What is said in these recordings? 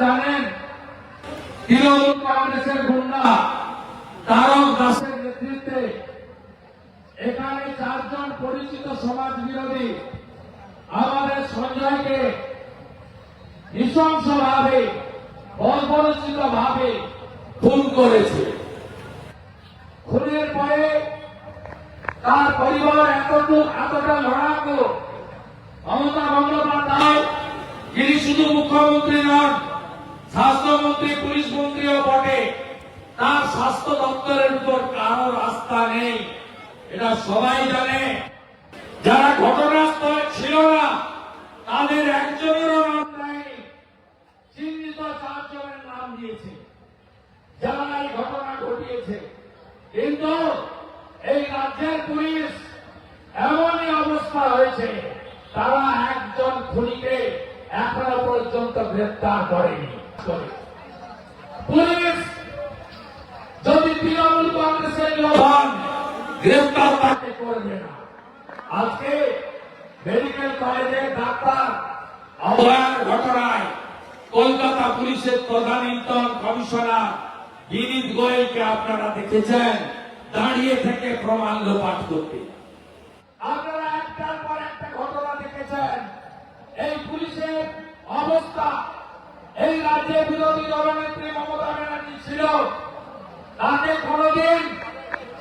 জানেন, তৃণমূল গুন্ডা, তারক দাসের নেতৃত্বে এখানে চারজন পরিচিত সমাজ বিরোধী আমাদের সঞ্জয়কে নৃশংসভাবে অপরিচিত ভাবে খুন করেছে। খুনের পরে তার পরিবার এতটুকু এতটা লড়াকু, মমতা বন্দ্যোপাধ্যায়, যিনি শুধু মুখ্যমন্ত্রী নন স্বাস্থ্যমন্ত্রী, পুলিশ মন্ত্রীও বটে। তার স্বাস্থ্য দপ্তরের উপর কারোর আস্থা নেই। এটা সবাই জানে। যারা ঘটনাস্থলে ছিল না, তাদের নেয়নি চিহ্নিত চারজনের নাম দিয়েছে। যারা এই ঘটনা ঘটিয়েছে। কিন্তু এই রাজ্যের পুলিশ এমনই অবস্থা হয়েছে, তারা একজন খুনিকে এখনও পর্যন্ত গ্রেপ্তার করেনি। পুলিশ, যদি তৃণমূল কংগ্রেসের লোক হন গ্রেপ্তার তাকে করবে না। আজকে মেডিকেল কলেজের ডাক্তার অভয়ার ঘটনায় কলকাতা পুলিশের প্রধান ইন্টার্ন কমিশনার বিনীত গোয়েলকে আপনারা দেখেছেন, দাঁড়িয়ে থেকে প্রমাণ লোপাট করতে। আপনারা একটার পর একটা ঘটনা দেখেছেন। এই পুলিশের অবস্থা রাজ্যে বিরোধী দলনেত্রী মমতা ব্যানার্জি ছিল। তাকে কোনোদিন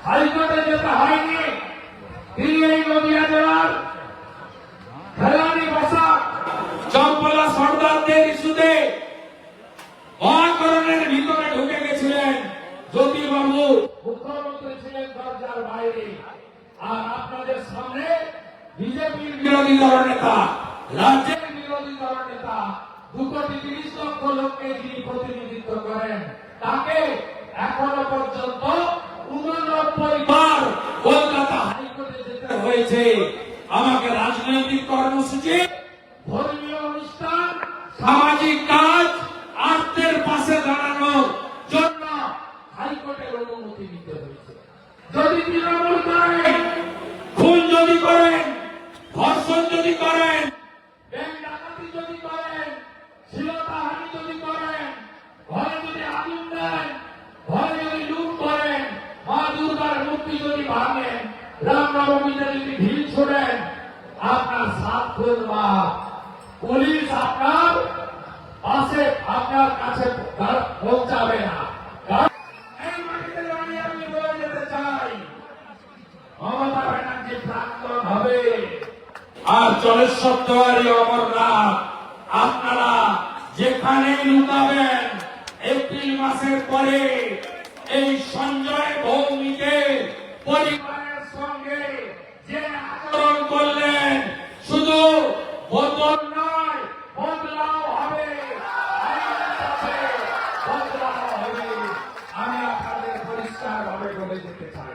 হাইকোর্টে যেতে হয়নি। তিনি এই নদিয়া জেলার খেলানি বসা চম্পলা সর্দারদের ইস্যুতে মহাকরণের ভিতরে ঢুকে গেছিলেন জ্যোতিবাবু। মুখ্যমন্ত্রী ছিলেন দরজার বাইরে। আর আপনাদের সামনে বিজেপির বিরোধী দল রাজ্যের বিরোধী দল নেতা দু কোটি তিরিশ লক্ষ লোককে যিনি প্রতিনিধিত্ব করেন, তাকে এখনও পর্যন্ত হয়েছে। আমাকে রাজনৈতিক কর্মসূচি, ধর্মীয় অনুষ্ঠান, সামাজিক কাজ, আর্থের পাশে দাঁড়ানোর জন্য হাইকোর্টের অনুমতি নিতে হয়েছে। যদি তৃণমূল করেন খুন যদি করেন ধর্ষণ যদি করেন ব্যাংক ডাকাতি যদি করেন শিলতাহানি যদি করেন ঘরে যদি আগুন দেন ঘরে যদি লুট করেন মা দুর্গার মূর্তি যদি ভাঙেন রামনবমীতে যদি ঢিল ছোড়েন, আপনার সাত পুলিশ আপনার পাশে, আপনার কাছে পৌঁছাবে না। আর জলেশ্বর তেওয়ারি অমরনাথ আপনারা যেখানে লুকাবেন, এপ্রিল মাসের পরে এই সঞ্জয় পরিবারের সঙ্গে যে আচরণ করলেন, শুধু বদল নয়, বদলাও হবে। আমি আপনাদের পরিষ্কার ভাবে বলে যেতে চাই।